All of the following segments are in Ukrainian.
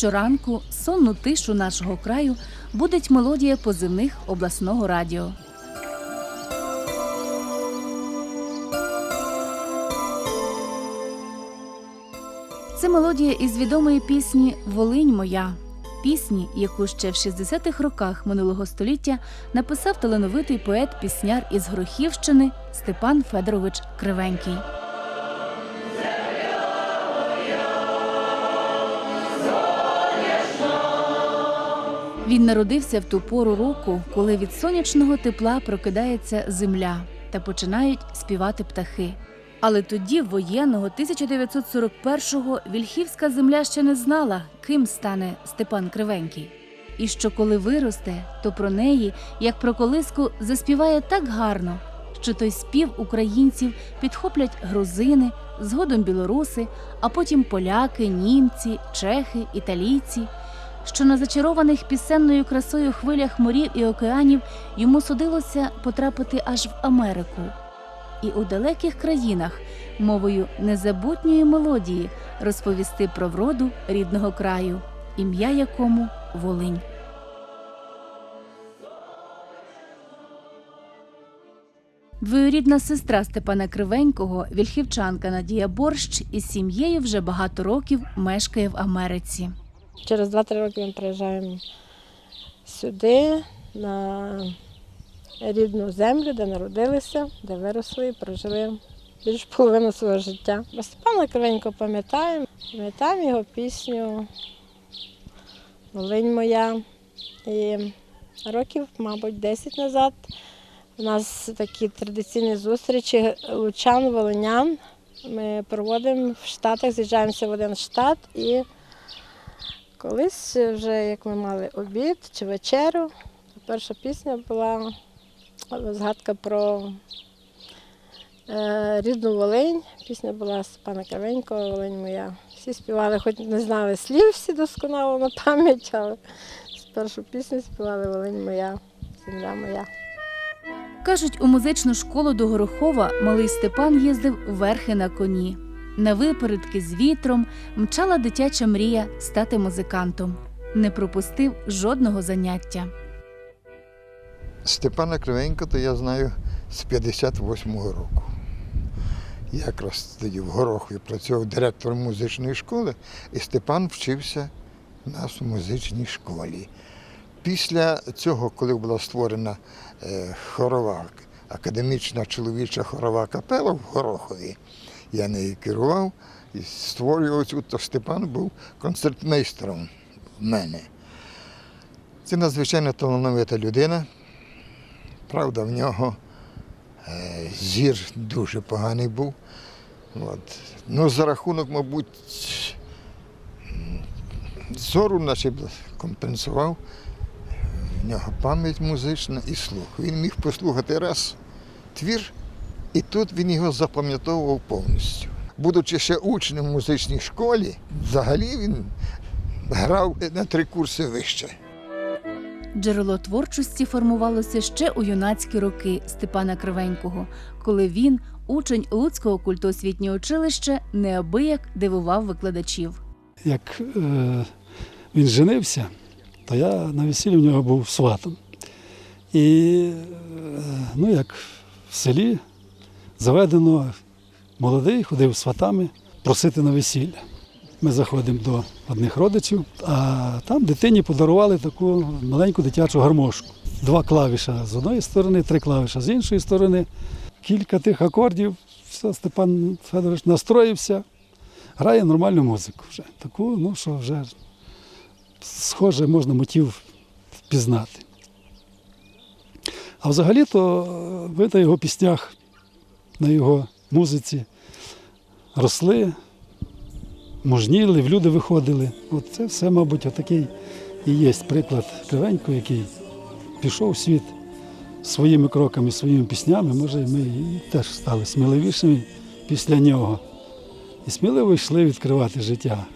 Щоранку сонну тишу нашого краю будить мелодія позивних обласного радіо. Це мелодія із відомої пісні Волинь моя. Пісні, яку ще в 60-х роках минулого століття написав талановитий поет-пісняр із Грохівщини Степан Федорович Кривенький. Він народився в ту пору року, коли від сонячного тепла прокидається земля та починають співати птахи. Але тоді, воєнного 1941-го, вільхівська земля ще не знала, ким стане Степан Кривенький. І що коли виросте, то про неї, як про колиску, заспіває так гарно, що той спів українців підхоплять грузини, згодом білоруси, а потім поляки, німці, чехи, італійці що на зачарованих пісенною красою хвилях морів і океанів йому судилося потрапити аж в Америку. І у далеких країнах мовою незабутньої мелодії розповісти про вроду рідного краю, ім'я якому Волинь. Двоюрідна сестра Степана Кривенького, вільхівчанка Надія Борщ, із сім'єю вже багато років мешкає в Америці. Через 2-3 роки ми приїжджаємо сюди, на рідну землю, де народилися, де виросли і прожили більш половину свого життя. Бо Степана Кривенько пам'ятаємо, пам'ятаємо його пісню Волинь моя. І років, мабуть, 10 назад у нас такі традиційні зустрічі лучан, волинян. Ми проводимо в Штатах, з'їжджаємося в один штат і Колись вже як ми мали обід чи вечерю, перша пісня була згадка про е, рідну Волинь. Пісня була Степана Кривенького, Волинь моя. Всі співали, хоч не знали слів всі досконало на пам'ять, але першу пісню співали Волинь моя, земля моя. Кажуть, у музичну школу до Горохова малий Степан їздив верхи на коні. На випередки з вітром мчала дитяча мрія стати музикантом. Не пропустив жодного заняття. Степана Кривенко, то я знаю з 58-го року. Якраз тоді в Горохові працював директором музичної школи, і Степан вчився у нас у музичній школі. Після цього, коли була створена е, хорова, академічна чоловіча хорова капела в Горохові, я нею керував і створював цю, то Степан був концертмейстером в мене. Це надзвичайно талановита людина. Правда, в нього е, зір дуже поганий був. От. Ну, за рахунок, мабуть, зору наче компенсував. В нього пам'ять музична і слух. Він міг послухати раз твір, і тут він його запам'ятовував повністю. Будучи ще учнем в музичній школі, взагалі він грав на три курси вище. Джерело творчості формувалося ще у юнацькі роки Степана Кривенького, коли він, учень Луцького культосвітнього училища, неабияк дивував викладачів. Як е, він женився, то я на весіллі в нього був сватом. І е, ну, як в селі заведено молодий, ходив сватами просити на весілля. Ми заходимо до одних родичів, а там дитині подарували таку маленьку дитячу гармошку. Два клавіша з одної сторони, три клавіша з іншої сторони. Кілька тих акордів, все, Степан Федорович настроївся, грає нормальну музику вже. Таку, ну що вже схоже, можна мотив впізнати. А взагалі-то е, ви на його піснях, на його музиці росли, мужніли, в люди виходили. От це все, мабуть, отакий і є приклад Кривенько, який пішов у світ своїми кроками, своїми піснями. Може, ми і теж стали сміливішими після нього. І сміливо йшли відкривати життя.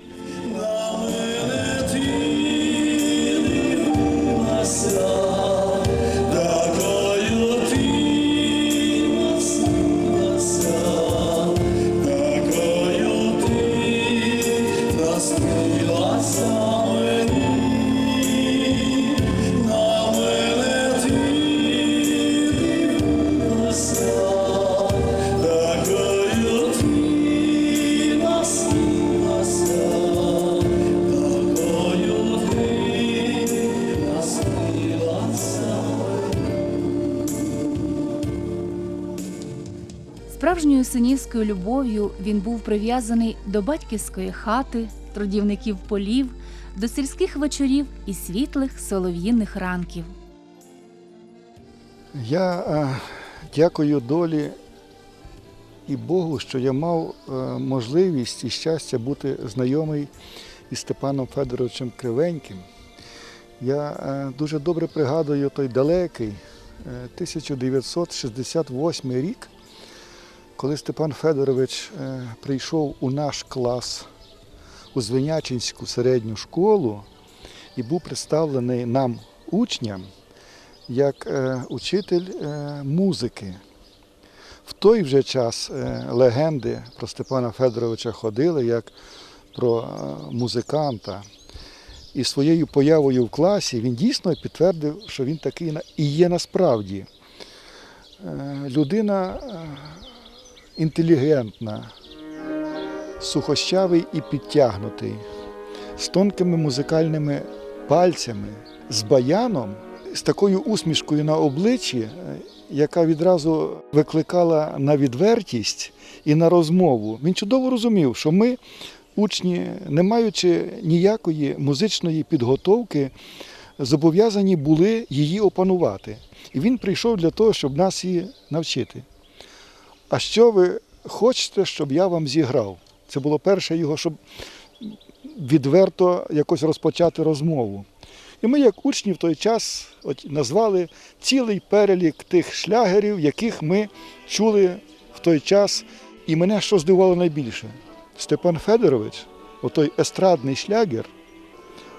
Справжньою любов'ю він був прив'язаний до батьківської хати, трудівників полів, до сільських вечорів і світлих солов'їних ранків. Я е, дякую долі і Богу, що я мав е, можливість і щастя бути знайомий із Степаном Федоровичем Кривеньким. Я е, дуже добре пригадую той далекий е, 1968 рік, коли Степан Федорович е, прийшов у наш клас у Звенячинську середню школу і був представлений нам, учням, як е, учитель е, музики. В той вже час легенди про Степана Федоровича ходили як про музиканта. І своєю появою в класі він дійсно підтвердив, що він такий і є насправді. Людина інтелігентна, сухощавий і підтягнутий, з тонкими музикальними пальцями, з баяном, з такою усмішкою на обличчі, е, яка відразу викликала на відвертість і на розмову. Він чудово розумів, що ми, учні, не маючи ніякої музичної підготовки, зобов'язані були її опанувати. І він прийшов для того, щоб нас її навчити. А що ви хочете, щоб я вам зіграв? Це було перше його, щоб відверто якось розпочати розмову. І ми, як учні в той час, от, назвали цілий перелік тих шлягерів, яких ми чули в той час. І мене що здивувало найбільше? Степан Федорович, отой естрадний шлягер,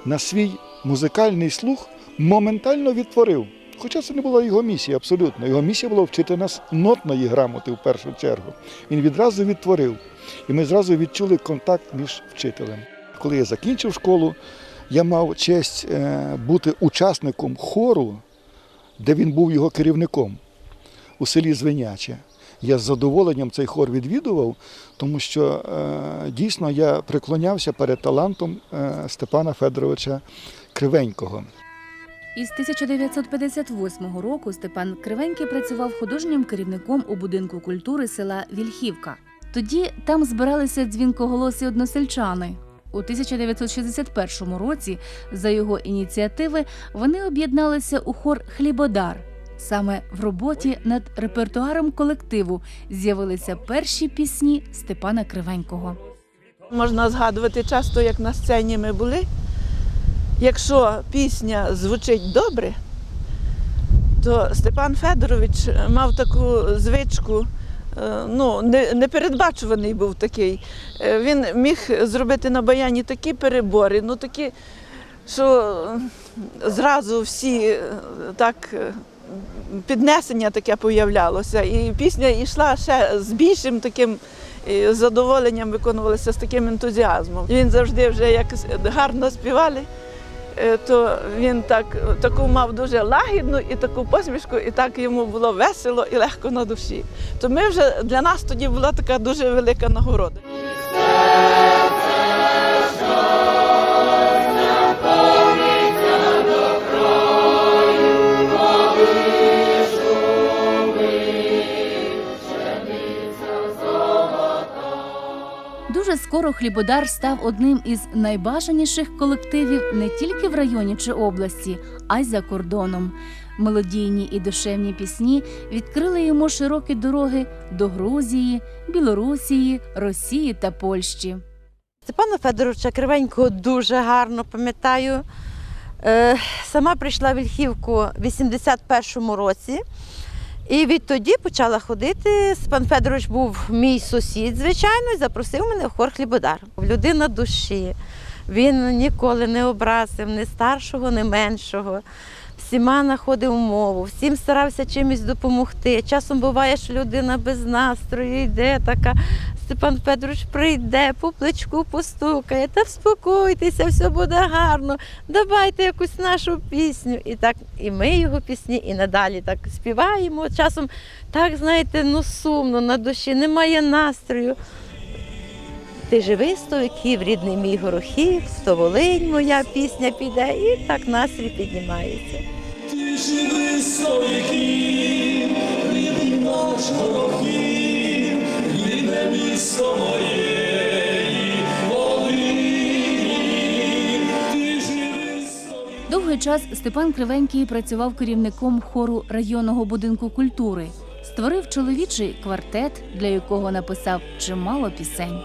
на свій музикальний слух моментально відтворив. Хоча це не була його місія абсолютно. Його місія була вчити нас нотної грамоти в першу чергу. Він відразу відтворив. І ми зразу відчули контакт між вчителем. Коли я закінчив школу, я мав честь е, бути учасником хору, де він був його керівником у селі Звеняче. Я з задоволенням цей хор відвідував, тому що е, дійсно я преклонявся перед талантом е, Степана Федоровича Кривенького. Із 1958 року Степан Кривенький працював художнім керівником у будинку культури села Вільхівка. Тоді там збиралися дзвінкоголосі односельчани. У 1961 році, за його ініціативи, вони об'єдналися у хор Хлібодар. Саме в роботі над репертуаром колективу з'явилися перші пісні Степана Кривенького. Можна згадувати часто, як на сцені ми були. Якщо пісня звучить добре, то Степан Федорович мав таку звичку, е, ну, непередбачуваний був такий. Е, Він міг зробити на баяні такі перебори, ну такі, що зразу всі е, так. Піднесення таке появлялося, і пісня йшла ще з більшим таким задоволенням виконувалися з таким ентузіазмом. Він завжди вже як гарно співали, то він так, таку мав дуже лагідну і таку посмішку, і так йому було весело і легко на душі. То ми вже для нас тоді була така дуже велика нагорода. Скоро Хлібодар став одним із найбажаніших колективів не тільки в районі чи області, а й за кордоном. Мелодійні і душевні пісні відкрили йому широкі дороги до Грузії, Білорусії, Росії та Польщі. Степана Федоровича Кривенького дуже гарно пам'ятаю. Е, Сама прийшла в Вільхівку в 81-му році. І відтоді почала ходити. Пан Федорович був мій сусід, звичайно, і запросив мене в хор Хлібодар. Людина душі. Він ніколи не образив ні старшого, ні меншого. Всіма знаходив мову, всім старався чимось допомогти. Часом буває, що людина без настрою йде така. Степан Федорович прийде, по плечку постукає, та вспокойтеся, все буде гарно. Давайте якусь нашу пісню. І так, і ми його пісні, і надалі так співаємо. Часом так, знаєте, ну сумно на душі, немає настрою. Ти живий сто віків, рідний мій горохів, сто волинь моя пісня піде, і так настрій піднімається. Ти живи сто віків, рідний наш горохів, місто моєї Волині, ти. Довгий час Степан Кривенький працював керівником хору районного будинку культури. Створив чоловічий квартет, для якого написав чимало пісень.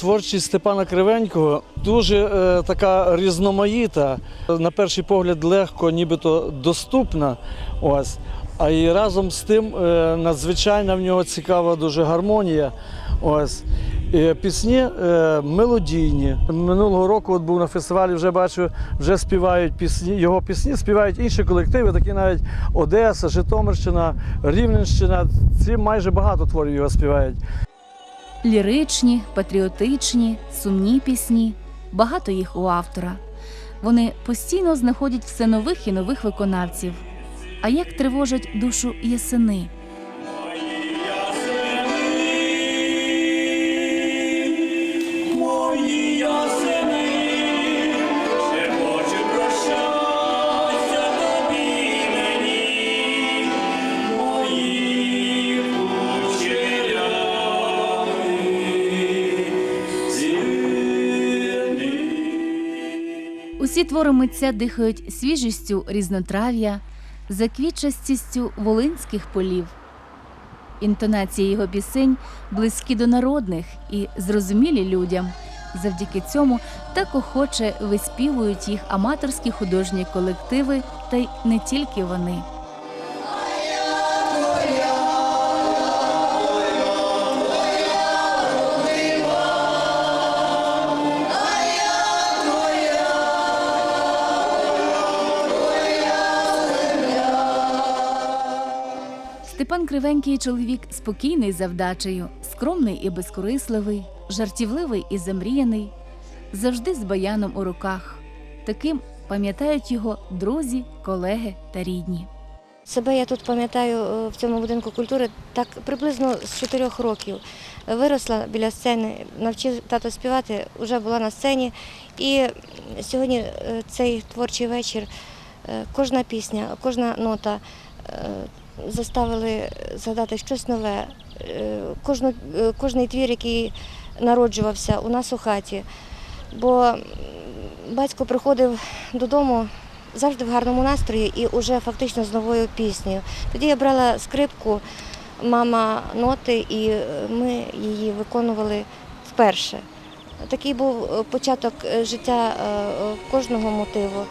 Творчість Степана Кривенького дуже е, така різноманіта, на перший погляд легко, нібито доступна. Ось. А і разом з тим е, надзвичайна в нього цікава дуже гармонія. Ось. Пісні е, мелодійні. Минулого року от був на фестивалі, вже бачу, вже співають пісні. Його пісні співають інші колективи, такі навіть Одеса, Житомирщина, Рівненщина. Ці майже багато творів його співають. Ліричні, патріотичні, сумні пісні. Багато їх у автора. Вони постійно знаходять все нових і нових виконавців. А як тривожать душу ясени? Твори митця дихають свіжістю різнотрав'я, заквітчастістю волинських полів. Інтонації його пісень близькі до народних і зрозумілі людям. Завдяки цьому так охоче виспівують їх аматорські художні колективи, та й не тільки вони. Степан Кривенький чоловік спокійний за вдачею, скромний і безкорисливий, жартівливий і замріяний, завжди з баяном у руках. Таким пам'ятають його друзі, колеги та рідні. Себе я тут пам'ятаю е, в цьому будинку культури так приблизно з чотирьох років. Виросла біля сцени, навчив тато співати, вже була на сцені. І сьогодні е, цей творчий вечір, е, кожна пісня, кожна нота заставили згадати щось нове. Е, Кожну, е, кожний твір, який народжувався у нас у хаті. Бо батько приходив додому завжди в гарному настрої і вже фактично з новою піснею. Тоді я брала скрипку, мама ноти, і е, ми її виконували вперше. Такий був початок життя кожного мотиву.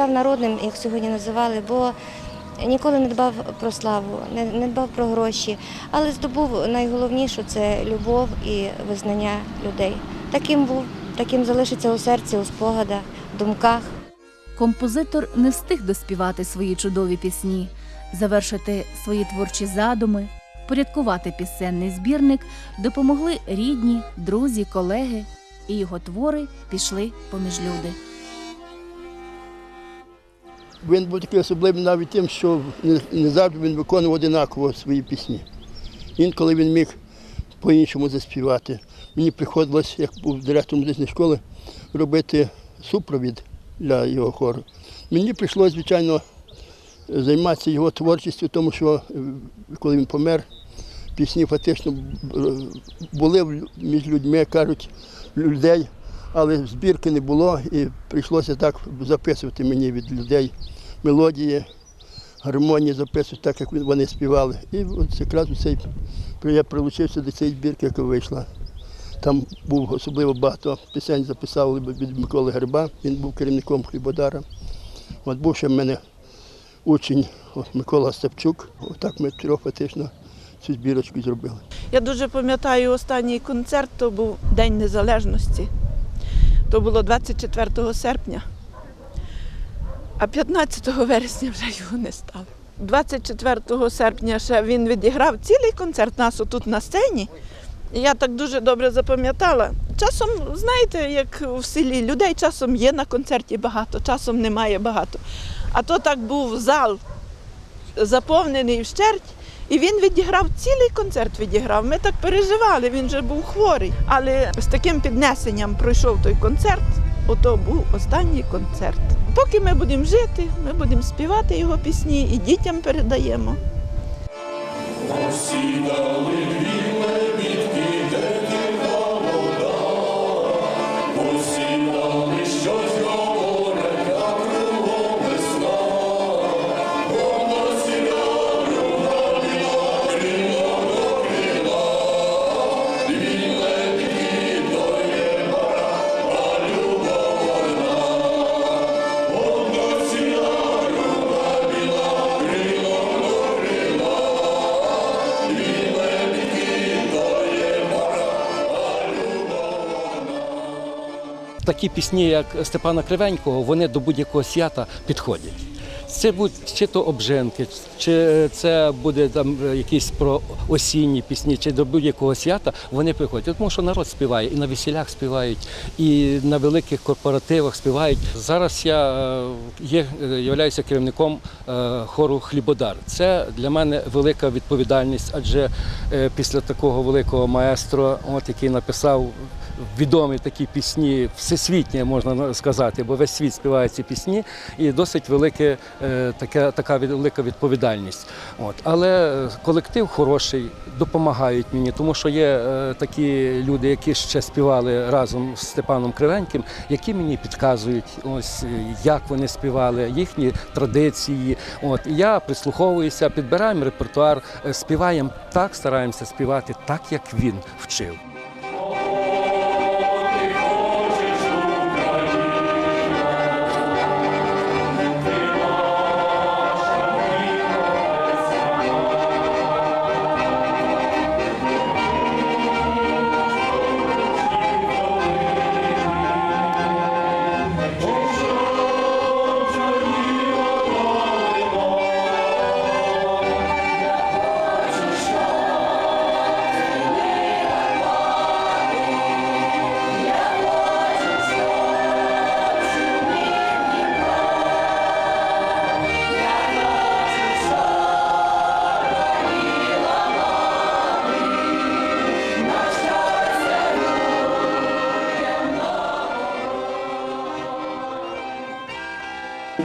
Став народним, як сьогодні називали, бо ніколи не дбав про славу, не, дбав про гроші, але здобув найголовніше це любов і визнання людей. Таким був, таким залишиться у серці, у спогадах, думках. Композитор не встиг доспівати свої чудові пісні, завершити свої творчі задуми, порядкувати пісенний збірник допомогли рідні, друзі, колеги, і його твори пішли поміж люди. Він був такий особливий навіть тим, що не, завжди він виконував одинаково свої пісні. Інколи він міг по-іншому заспівати. Мені приходилось, як був директором музичної школи, робити супровід для його хору. Мені прийшлося, звичайно, займатися його творчістю, тому що е, коли він помер, пісні фактично е, були між людьми, кажуть, людей, але збірки не було і прийшлося так записувати мені від людей мелодії, гармонії записувати так, як вони співали. І от якраз цей, я прилучився до цієї збірки, яка вийшла. Там був особливо багато пісень записали від Миколи Гриба, він був керівником хлібодара. От був ще в мене учень Микола Степчук. Отак ми трьох фактично цю збірочку зробили. Я дуже пам'ятаю останній концерт, то був День Незалежності. То було 24 серпня, а 15 вересня вже його не стало. 24 серпня ще він відіграв цілий концерт нас отут на сцені. І Я так дуже добре запам'ятала. Часом, знаєте, як в селі, людей часом є на концерті багато, часом немає багато. А то так був зал заповнений вщерть, і він відіграв цілий концерт. Відіграв. Ми так переживали, він вже був хворий. Але з таким піднесенням пройшов той концерт. Ото був останній концерт. Поки ми будемо жити, ми будемо співати його пісні і дітям передаємо. Такі пісні, як Степана Кривенького, вони до будь-якого свята підходять. Це будуть чи то обженки, чи це буде там е, якісь про осінні пісні, чи до будь-якого свята вони приходять. Тому що народ співає і на весілях співають, і на великих корпоративах співають. Зараз я е, є е, являюся керівником хору Хлібодар. Це для мене велика відповідальність, адже після такого великого маестро, от який написав відомі такі пісні, всесвітні, можна сказати, бо весь світ співає ці пісні, і досить велике, е, така, така велика відповідальність. От. Але е, колектив хороший, допомагають мені, тому що є е, такі люди, які ще співали разом з Степаном Кривеньким, які мені підказують, ось як вони співали, їхні традиції. От я прислуховуюся, підбираємо репертуар, співаємо так, стараємося співати так, як він вчив.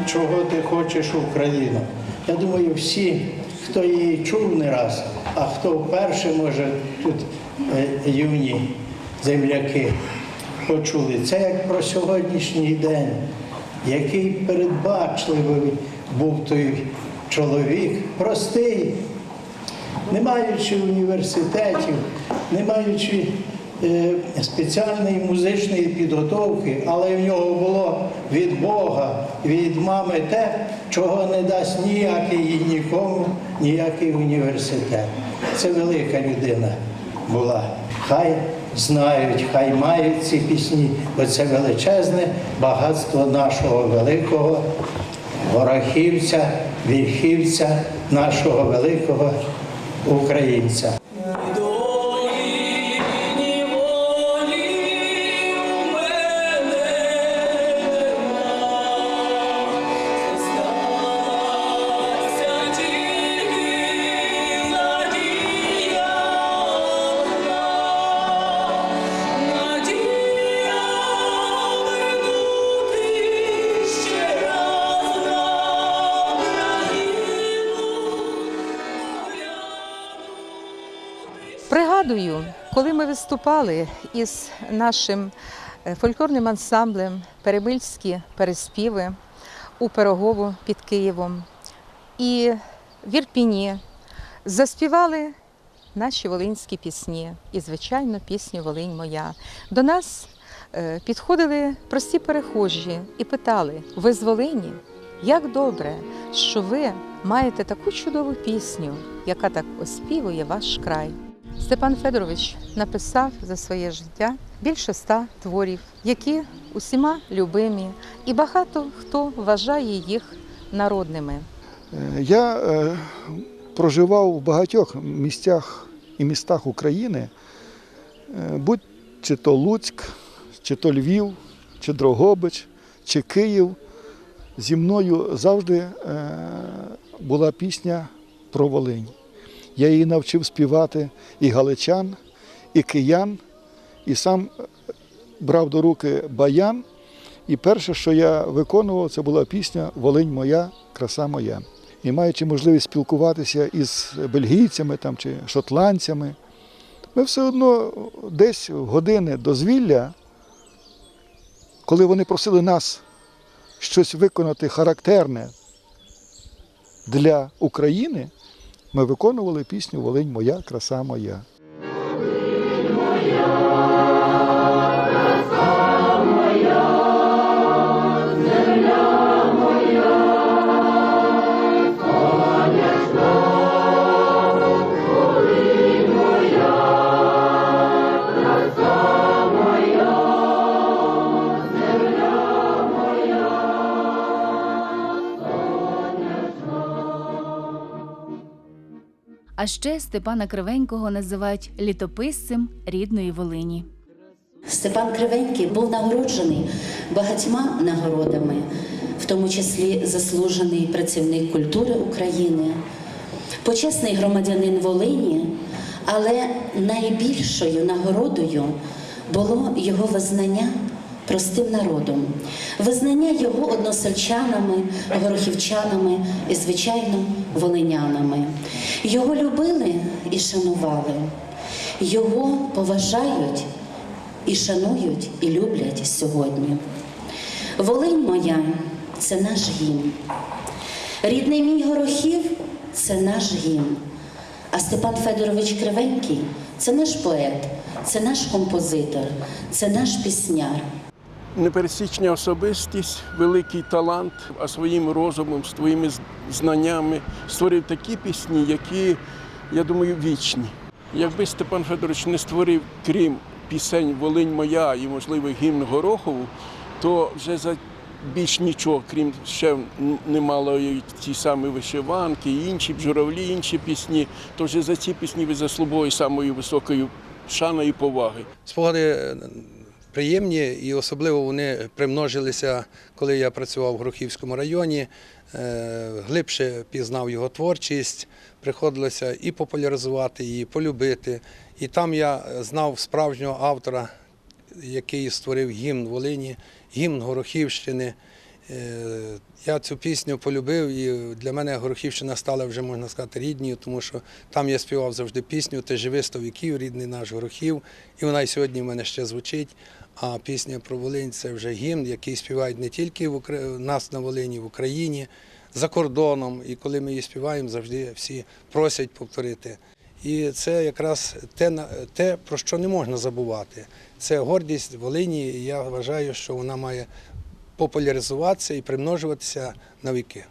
Чого ти хочеш Україну. Я думаю, всі, хто її чув не раз, а хто вперше, може, тут е, юні земляки почули. Це як про сьогоднішній день, який передбачливий був той чоловік, простий, не маючи університетів, не маючи спеціальної музичної підготовки, але в нього було від Бога, від мами те, чого не дасть ніякий нікому, ніякий університет. Це велика людина була. Хай знають, хай мають ці пісні, бо це величезне багатство нашого великого ворохівця, вільхівця, нашого великого українця. Виступали із нашим е, фольклорним ансамблем Перемильські переспіви у Пирогову під Києвом і в Ірпіні, заспівали наші волинські пісні і, звичайно, пісню Волинь моя. До нас е, підходили прості перехожі і питали: ви з Волині? Як добре, що ви маєте таку чудову пісню, яка так оспівує ваш край. Степан Федорович написав за своє життя більше ста творів, які усіма любимі, і багато хто вважає їх народними. Е, Я е, проживав в багатьох місцях і містах України, е, будь чи то Луцьк, чи то Львів, чи Дрогобич, чи Київ. Зі мною завжди була пісня про Волинь. Я її навчив співати і галичан, і киян, і сам брав до руки баян. І перше, що я виконував, це була пісня Волинь моя, краса моя. І маючи можливість спілкуватися із бельгійцями там, чи шотландцями, ми все одно десь в години дозвілля, коли вони просили нас щось виконати характерне для України, ми виконували пісню Волинь моя, краса моя. А ще Степана Кривенького називають літописцем рідної Волині. Степан Кривенький був нагороджений багатьма нагородами, в тому числі заслужений працівник культури України, почесний громадянин Волині, але найбільшою нагородою було його визнання простим народом, визнання його односельчанами, горохівчанами і, звичайно, волинянами. Його любили і шанували, його поважають і шанують, і люблять сьогодні. Волинь моя це наш гімн. Рідний мій горохів це наш гімн. А Степан Федорович Кривенький це наш поет, це наш композитор, це наш пісняр. Непересічна особистість, великий талант, а своїм розумом, своїми знаннями створив такі пісні, які, я думаю, вічні. Якби Степан Федорович не створив, крім пісень Волинь моя і, можливо, гімн Горохову, то вже за більш нічого, крім ще немало і ті самі вишиванки, інші журавлі, інші пісні, то вже за ці пісні ви заслуговує самої високої шани і поваги. Спогади е, приємні і особливо вони примножилися, коли я працював в Грухівському районі. Е, Глибше пізнав його творчість, приходилося і популяризувати, і полюбити. І там я знав справжнього автора, який створив гімн Волині, гімн Горохівщини. Е, Я цю пісню полюбив, і для мене Горохівщина стала вже, можна сказати, рідною, тому що там я співав завжди пісню Ти живи сто віків, рідний наш Горохів. І вона і сьогодні в мене ще звучить. А пісня про Волинь це вже гімн, який співають не тільки в Укра... нас на Волині, в Україні, за кордоном. І коли ми її співаємо, завжди всі просять повторити. І це якраз те, те, про що не можна забувати. Це гордість Волині, і я вважаю, що вона має популяризуватися і примножуватися на віки.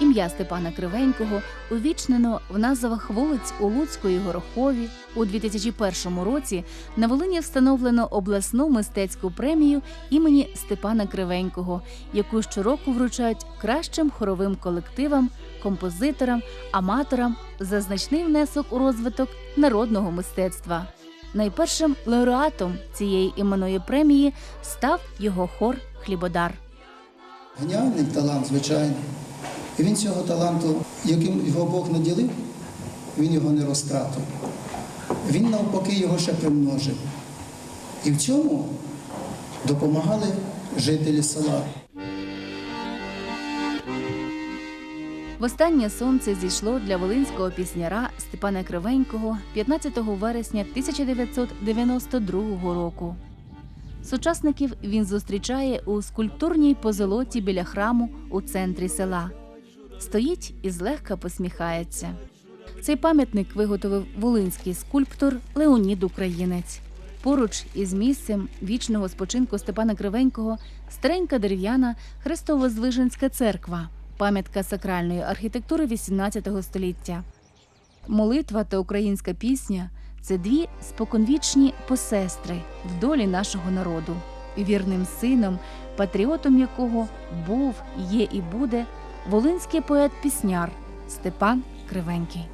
Ім'я Степана Кривенького увічнено в назвах вулиць у Луцьку і Горохові. У 2001 році на Волині встановлено обласну мистецьку премію імені Степана Кривенького, яку щороку вручають кращим хоровим колективам, композиторам, аматорам за значний внесок у розвиток народного мистецтва. Найпершим лауреатом цієї іменної премії став його хор Хлібодар. Геніальний талант, звичайно. І він цього таланту, яким його Бог наділив, він його не розтратив. Він навпаки його ще примножив. І в цьому допомагали жителі села. Востаннє сонце зійшло для волинського пісняра Степана Кривенького 15 вересня 1992 року. Сучасників він зустрічає у скульптурній позолоті біля храму у центрі села. Стоїть і злегка посміхається. Цей пам'ятник виготовив волинський скульптор Леонід Українець. Поруч із місцем вічного спочинку Степана Кривенького старенька дерев'яна Христово-Звиженська церква, пам'ятка сакральної архітектури XVIII століття. Молитва та українська пісня це дві споконвічні посестри в долі нашого народу. вірним сином, патріотом якого був, є і буде волинський поет-пісняр Степан Кривенький.